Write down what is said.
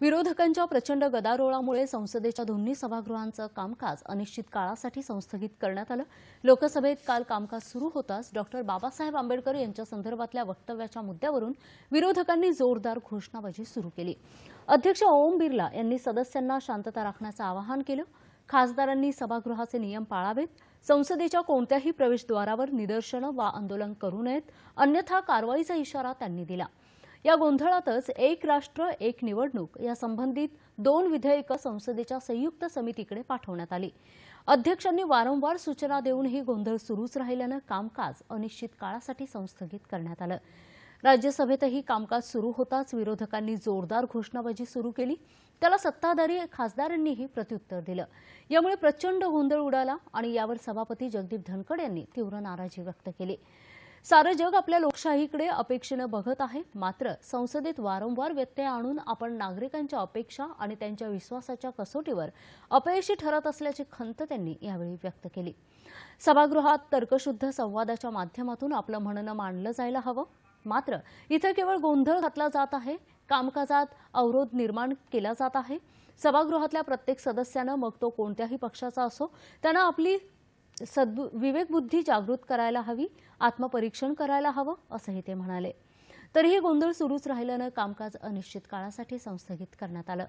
विरोधकांच्या प्रचंड गदारोळामुळे संसदेच्या दोन्ही सभागृहांचं कामकाज अनिश्चित काळासाठी संस्थगित करण्यात आलं. लोकसभेत काल कामकाज सुरू होताच डॉक्टर बाबासाहेब आंबेडकर यांच्या संदर्भातल्या वक्तव्याच्या मुद्द्यावरून विरोधकांनी जोरदार घोषणाबाजी सुरू केली. अध्यक्ष ओम बिर्ला यांनी सदस्यांना शांतता राखण्याचं आवाहन केलं. खासदारांनी सभागृहाचे नियम पाळावेत. संसदेच्या कोणत्याही प्रवेशद्वारावर निदर्शनं वा आंदोलन करू नयेत. अन्यथा कारवाईचा इशारा त्यांनी दिला. या गोंधळातच एक राष्ट्र एक निवडणूक या संबंधित दोन विधेयकं संसदेच्या संयुक्त समितीकडे पाठवण्यात आली. अध्यक्षांनी वारंवार सूचना देऊनही गोंधळ सुरूच राहिल्यानं कामकाज अनिश्चित काळासाठी संस्थगित करण्यात आलं. राज्यसभेतही कामकाज सुरू होताच विरोधकांनी जोरदार घोषणाबाजी सुरू केली. त्याला सत्ताधारी खासदारांनीही प्रत्युत्तर दिलं. यामुळे प्रचंड गोंधळ उडाला आणि यावर सभापती जगदीप धनखड यांनी तीव्र नाराजी व्यक्त केली. सारं जग आपल्या लोकशाहीकडे अपेक्षेनं बघत आहे. मात्र संसदेत वारंवार व्यत्यय आणून आपण नागरिकांच्या अपेक्षा आणि त्यांच्या विश्वासाच्या कसोटीवर अपयशी ठरत असल्याची खंत त्यांनी यावेळी व्यक्त केली. सभागृहात तर्कशुद्ध संवादाच्या माध्यमातून आपलं म्हणणं मांडलं जायला हवं. मात्र इथं केवळ गोंधळ घातला जात आहे. कामकाजात अवरोध निर्माण केला जात आहे. सभागृहातल्या प्रत्येक सदस्यानं मग तो कोणत्याही पक्षाचा असो त्यानं आपली सद्बु विवेकबुद्धी जागृत करायला हवी आत्मपरीक्षण करायला हवं असंही ते म्हणाले. तरीही गोंधळ सुरूच राहिल्यानं कामकाज अनिश्चित काळासाठी संस्थगित करण्यात आलं.